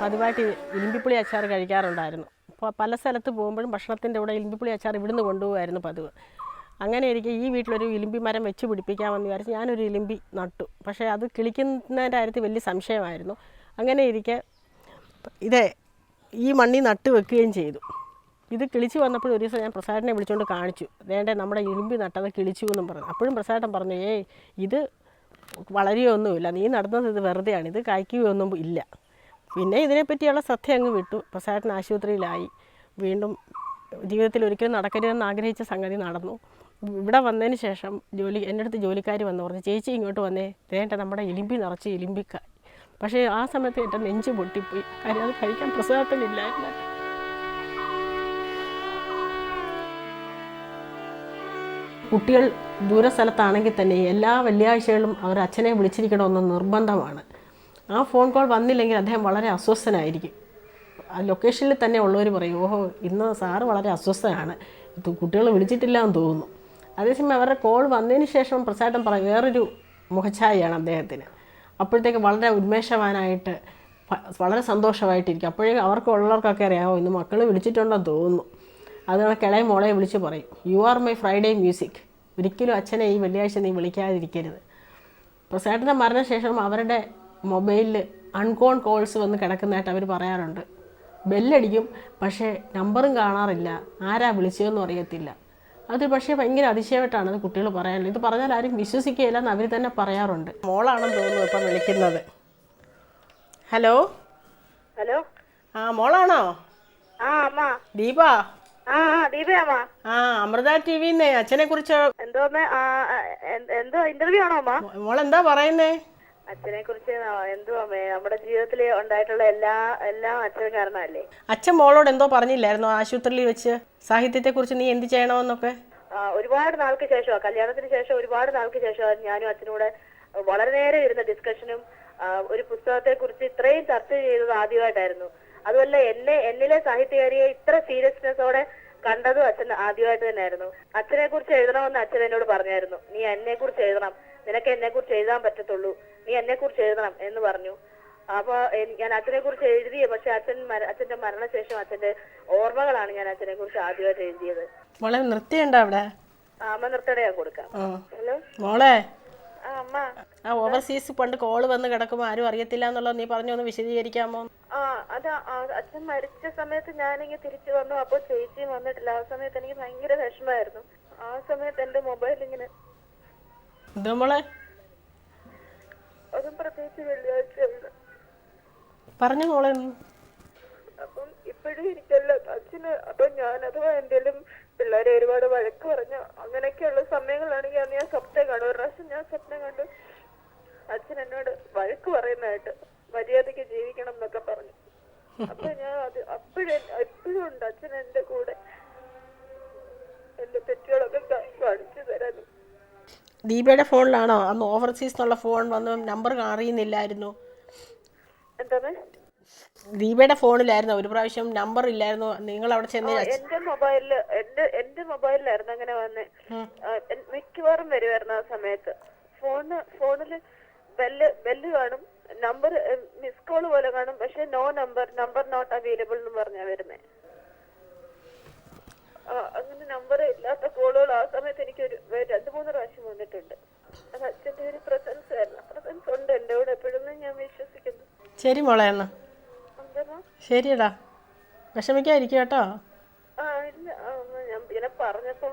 പതിവായിട്ട് ഇലിമ്പിപ്പുളി അച്ചാർ കഴിക്കാറുണ്ടായിരുന്നു. അപ്പോൾ പല സ്ഥലത്ത് പോകുമ്പോഴും ഭക്ഷണത്തിന്റെ കൂടെ ഇലിമ്പിപ്പുളി അച്ചാർ ഇവിടുന്ന് കൊണ്ടുപോകുമായിരുന്നു പതിവ്. അങ്ങനെ ഇരിക്കെ ഈ വീട്ടിലൊരു ഇലിമ്പി മരം വെച്ച് പിടിപ്പിക്കാമെന്ന് വിചാരിച്ച് ഞാനൊരു ഇലിമ്പി നട്ടു. പക്ഷേ അത് കിളിക്കുന്നതിന്റെ കാര്യത്തിൽ വലിയ സംശയമായിരുന്നു. അങ്ങനെ ഇരിക്കെ ഇതേ ഈ മണ്ണി നട്ട് വെക്കുകയും ചെയ്തു. ഇത് കിളിച്ച് വന്നപ്പോൾ ഒരു ദിവസം ഞാൻ പ്രസാദിനെ വിളിച്ചുകൊണ്ട് കാണിച്ചു. വേണ്ടേ നമ്മുടെ ഇലിമ്പി നട്ടത് കിളിച്ചു എന്നും പറഞ്ഞു. അപ്പോഴും പ്രസാദൻ പറഞ്ഞു ഏയ് ഇത് വളരെയൊന്നുമില്ല നീ നടന്നത് ഇത് വെറുതെയാണ്. ഇത് കായ്ക്കുകയൊന്നും ഇല്ല. പിന്നെ ഇതിനെപ്പറ്റിയുള്ള സത്യം അങ്ങ് വിട്ടു. പ്രസാദൻ ആശുപത്രിയിലായി. വീണ്ടും ജീവിതത്തിൽ ഒരിക്കലും നടക്കരുതെന്ന് ആഗ്രഹിച്ച സംഗതി നടന്നു. ഇവിടെ വന്നതിന് ശേഷം ജോലി എന്റെ അടുത്ത് ജോലിക്കാർ വന്ന്. പറഞ്ഞു ചേച്ചി ഇങ്ങോട്ട് വന്നേ. വേണ്ട നമ്മുടെ ഇലിമ്പി നിറച്ച് ഇലിമ്പിക്കായി പക്ഷേ ആ സമയത്ത് എന്റെ നെഞ്ച് പൊട്ടിപ്പോയി. കാര്യം അത് കഴിക്കാൻ പ്രസാദത്തിനില്ലായിരുന്നു. കുട്ടികൾ ദൂരസ്ഥലത്താണെങ്കിൽ തന്നെ എല്ലാ വെള്ളിയാഴ്ചകളും അവർ അച്ഛനെ വിളിച്ചിരിക്കണമെന്ന് നിർബന്ധമാണ്. ആ ഫോൺ കോൾ വന്നില്ലെങ്കിൽ അദ്ദേഹം വളരെ അസ്വസ്ഥനായിരിക്കും. ആ ലൊക്കേഷനിൽ തന്നെ ഉള്ളവർ പറയും ഓഹോ ഇന്ന് സാറ് വളരെ അസ്വസ്ഥനാണ്. കുട്ടികൾ വിളിച്ചിട്ടില്ല എന്ന് തോന്നുന്നു. അതേസമയം അവരുടെ കോൾ വന്നതിന് ശേഷം പ്രസാദം പറയും വേറൊരു മുഖഛായയാണ് അദ്ദേഹത്തിന്. അപ്പോഴത്തേക്ക് വളരെ ഉന്മേഷവാനായിട്ട് വളരെ സന്തോഷമായിട്ടിരിക്കും. അപ്പോഴേ അവർക്ക് ഉള്ളവർക്കൊക്കെ അറിയാമോ ഇന്ന് മക്കൾ വിളിച്ചിട്ടുണ്ടെന്ന് തോന്നുന്നു. അതുകൊണ്ട് കിളയ മോളെ വിളിച്ച് പറയും you are my Friday music ഒരിക്കലും അച്ഛനെ ഈ വെള്ളിയാഴ്ച നീ വിളിക്കാതിരിക്കരുത്. പ്രസാദിന്റെ മരണശേഷം അവരുടെ മൊബൈലിൽ അൺകോൺ കോൾസ് വന്ന് കിടക്കുന്നതായിട്ട് അവർ പറയാറുണ്ട്. ബെല്ലടിക്കും പക്ഷേ നമ്പറും കാണാറില്ല. ആരാ വിളിച്ചതെന്നും അറിയത്തില്ല. അത് പക്ഷേ ഭയങ്കര അതിശയമായിട്ടാണ് അത് കുട്ടികൾ പറയാനുള്ളത് ഇത് പറഞ്ഞാൽ ആരും വിശ്വസിക്കുകയില്ല എന്ന് അവർ തന്നെ പറയാറുണ്ട്. മോളാണെന്ന് തോന്നുന്നു ഇപ്പം വിളിക്കുന്നത്. ഹലോ? ഹലോ? ആ മോളാണോ? ആ അമ്മ. ദീപ? ആ ആ ദീപയമ്മ ആ അമൃത ടി വിന്നേ അച്ഛനെ കുറിച്ച് എന്തോ എന്തോ ഇന്റർവ്യൂ ആണോ മോളെന്താ പറയുന്നേ? അച്ഛനെ കുറിച്ച് എന്തോ അമ്മേ നമ്മുടെ ജീവിതത്തിൽ ഉണ്ടായിട്ടുള്ള എല്ലാ എല്ലാം അച്ഛൻ കാരണമല്ലേ? അച്ഛൻ മോളോട് എന്തോ പറഞ്ഞില്ലായിരുന്നോ ആശുപത്രിയിൽ വെച്ച്? സാഹിത്യത്തെ കുറിച്ച് നീ എന്ത് ചെയ്യണമെന്നൊക്കെ? ഒരുപാട് നാൾക്ക് ശേഷമാണ് കല്യാണത്തിന് ശേഷം ഒരുപാട് നാൾക്ക് ശേഷം ഞാനും അച്ഛനോട് വളരെ നേരം ഇരുന്ന ഡിസ്കഷനും ഒരു പുസ്തകത്തെ കുറിച്ച് ഇത്രയും ചർച്ച ചെയ്തത് ആദ്യമായിട്ടായിരുന്നു. അതുമല്ല എന്നെ എന്നിലെ സാഹിത്യകാരിയെ ഇത്ര സീരിയസ്നെസ്സോടെ കണ്ടതും അച്ഛൻ ആദ്യമായിട്ട് തന്നെയായിരുന്നു. അച്ഛനെ കുറിച്ച് എഴുതണമെന്ന് അച്ഛൻ എന്നോട് പറഞ്ഞായിരുന്നു. നീ എന്നെ കുറിച്ച് എഴുതണം. നിനക്ക് എന്നെ കുറിച്ച് എഴുതാൻ പറ്റത്തുള്ളൂ. നീ എന്നെ കുറിച്ച് എഴുതണം എന്ന് പറഞ്ഞു. അപ്പൊ ഞാൻ അച്ഛനെ കുറിച്ച് എഴുതിയ പക്ഷെ അച്ഛൻ അച്ഛന്റെ മരണശേഷം അച്ഛന്റെ ഓർമ്മകളാണ് ഞാൻ അച്ഛനെ കുറിച്ച് ആദ്യമായിട്ട് എഴുതിയത്. മോളെ നൃത്തിയുണ്ടോ അവിടെ? അമ്മ നൃത്തടയാ കൊടുക്കാം. ഹലോ? മോളെ. ആ അമ്മ. ആ ഓവർസീസ് പണ്ട് കോൾ വന്ന് കിടക്കുമ്പോൾ ആരും അറിയത്തില്ല എന്നുള്ളത് നീ പറഞ്ഞു ഒന്ന് വിശദീകരിക്കാമോ? ആ അത് അച്ഛൻ മരിച്ച സമയത്ത് ഞാനിങ്ങനെ തിരിച്ചു വന്നു. അപ്പൊ ചേച്ചിയും വന്നിട്ടില്ല. ആ സമയത്ത് എനിക്ക് ഭയങ്കര വിഷമായിരുന്നു ആ സമയത്ത് എന്റെ മൊബൈൽ ഇങ്ങനെ അതും പ്രത്യേകിച്ച് വെള്ളിയാഴ്ച പറഞ്ഞു മോളെ. അപ്പം ഇപ്പോഴും എനിക്കല്ല അച്ഛന് അപ്പൊ ഞാൻ അഥവാ എന്തെങ്കിലും പിള്ളേരെ ഒരുപാട് വഴക്ക് പറഞ്ഞു അങ്ങനെയൊക്കെയുള്ള സമയങ്ങളാണെങ്കിൽ അന്ന് ഞാൻ സ്വപ്നം കാണും. ഒരു പ്രാവശ്യം ഞാൻ സ്വപ്നം കണ്ടു. അച്ഛൻ എന്നോട് വഴക്ക് പറയുന്നതായിട്ട് മര്യാദയ്ക്ക് ജീവിക്കണം എന്നൊക്കെ പറഞ്ഞു. അപ്പൊ ഞാൻ അത് അപ്പോഴും എപ്പോഴും ഉണ്ട് അച്ഛൻ എന്റെ കൂടെ. എന്റെ തെറ്റുകളൊക്കെ കാണിച്ചു തരാനും. ദീപയുടെ ഫോണിലാണോ? അന്ന് ഓവർസീസ് എന്നുള്ള ഫോൺ വന്ന് നമ്പർ അറിയുന്നില്ലായിരുന്നു എന്താണ്? ദീപയുടെ ഫോണിലായിരുന്നു. ഒരു പ്രാവശ്യം നമ്പർ ഇല്ലായിരുന്നു. നിങ്ങൾ അവിടെ ചെന്ന് എന്റെ മൊബൈലിൽ എന്റെ എന്റെ മൊബൈലിലായിരുന്നു അങ്ങനെ വന്നേ. മിക്കവാറും വരുമായിരുന്നു ആ സമയത്ത്. ഫോണ് ഫോണിൽ ബെല്ല് ബെല്ല് കാണും. നമ്പർ മിസ് കോൾ പോലെ കാണും. പക്ഷെ no number number not available എന്ന് പറഞ്ഞാ വരുന്നേ. അങ്ങനെ നമ്പർ ഇല്ലാത്ത കോളുകൾ ആ സമയത്ത് എനിക്ക് ഒരു രണ്ടു മൂന്ന് പ്രാവശ്യം വന്നിട്ടുണ്ട്. അത് അച്ഛന്റെ ഒരു പ്രസൻസ് ആയിരുന്നു. പ്രസൻസ് ഉണ്ട് എന്റെ കൂടെ എപ്പോഴും ഞാൻ വിശ്വസിക്കുന്നു. ശരി മോളെ എന്നാ. ശരിയടാ. വിഷമിക്കാതിരിക്കും കേട്ടോ. ആ ഇല്ല. ഞാൻ ഇങ്ങനെ പറഞ്ഞപ്പോ